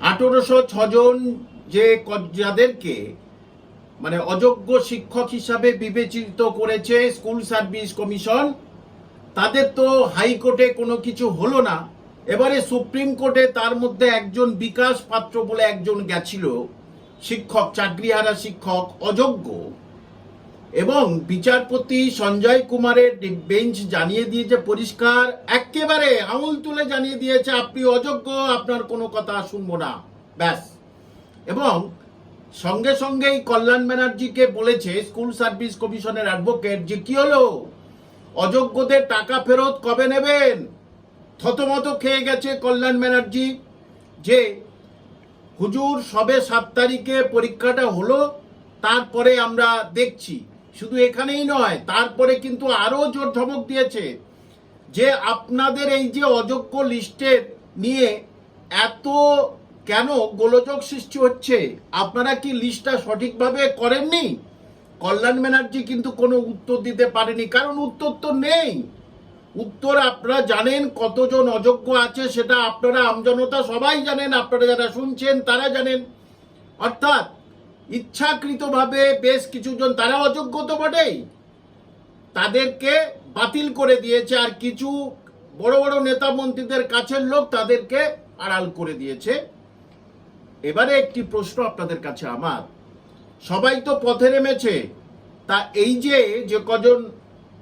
আঠেরোশো ছজন যে যাদেরকে মানে অযোগ্য শিক্ষক হিসাবে বিবেচিত করেছে স্কুল সার্ভিস কমিশন, তাদের তো হাইকোর্টে কোনো কিছু হলো না। এবারে সুপ্রিম কোর্টে তার মধ্যে একজন বিকাশ পাত্র বলে একজন গেছিল, শিক্ষক, চাকরিহারা শিক্ষক, অযোগ্য। এবং বিচারপতি সঞ্জয় কুমারের বেঞ্চ জানিয়ে দিয়েছে পরিষ্কার। একেবারে আঙুল তুলে জানিয়ে দিয়েছে, আপনি অযোগ্য, আপনার কোনো কথা শুনব না। ব্যাস। এবং সঙ্গে সঙ্গেই কল্যাণ ব্যানার্জিকে বলেছে, স্কুল সার্ভিস কমিশনের অ্যাডভোকেট, যে কি হলো? অযোগ্যদের টাকা ফেরত কবে নেবেন? থতমত খেয়ে গেছে কল্যাণ ব্যানার্জি যে হুজুর সবে সাত তারিখে পরীক্ষাটা হলো, তারপরে আমরা দেখছি। শুধু এখানেই নয়, তারপরে কিন্তু আরও জোর ধমক দিয়েছে যে আপনাদের এই যে অযোগ্য লিস্টের নিয়ে এত কেন গোলযোগ সৃষ্টি হচ্ছে? আপনারা কি লিস্টটা সঠিকভাবে করেননি? কল্যাণ ব্যানার্জি কিন্তু কোনো উত্তর দিতে পারেনি, কারণ উত্তর তো নেই। উত্তর আপনারা জানেন, কতজন অযোগ্য আছে সেটা আপনারা, আমজনতা সবাই জানেন, আপনারা যারা শুনছেন তারা জানেন। অর্থাৎ ইচ্ছাকৃতভাবে বেশ কিছুজন তারা অযোগ্য তো বটেই। তাদেরকে বাতিল করে দিয়েছে আর কিছু বড় বড় নেতা মন্ত্রীদের কাছের লোক তাদেরকে আড়াল করে দিয়েছে। এবারে একটি প্রশ্ন আপনাদের কাছে আমার। সবাই তো পথে নেমেছে। তা এই যে যে কজন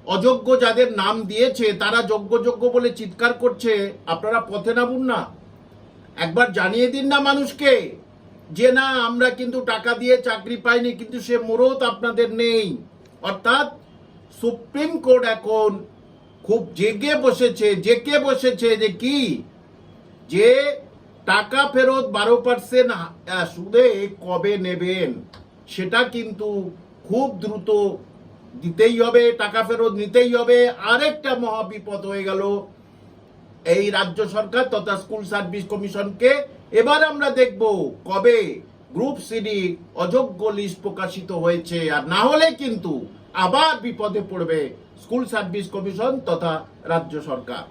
অযোগ্য যাদের নাম দিয়েছে, তারা যোগ্য যোগ্য বলে চিৎকার করছে, আপনারা পথে নামুন না। একবার জানিয়ে দিন না মানুষকে। যে না, আমরা কিন্তু টাকা দিয়ে চাকরি পাইনি, কিন্তু সে মোরত আপনাদের নেই। অর্থাৎ সুপ্রিম কোর্ট এখন খুব জেগে বসেছে, জেকে বসেছে যে কি? যে টাকা ফেরত বারো পার্সেন্ট সুদে কবে নেবেন? সেটা কিন্তু খুব দ্রুত দিতেই হবে, টাকা ফেরত নিতেই হবে। আরেকটা মহাবিপদ হয়ে গেল এই রাজ্য সরকার তথা স্কুল সার্ভিস কমিশনকে এবার আমরা দেখব কবে গ্রুপ সিডি অযোগ্য লিস্ট প্রকাশিত হয়েছে। আর না হলে কিন্তু আবার বিপদে পড়বে স্কুল সার্ভিস কমিশন তথা রাজ্য সরকার।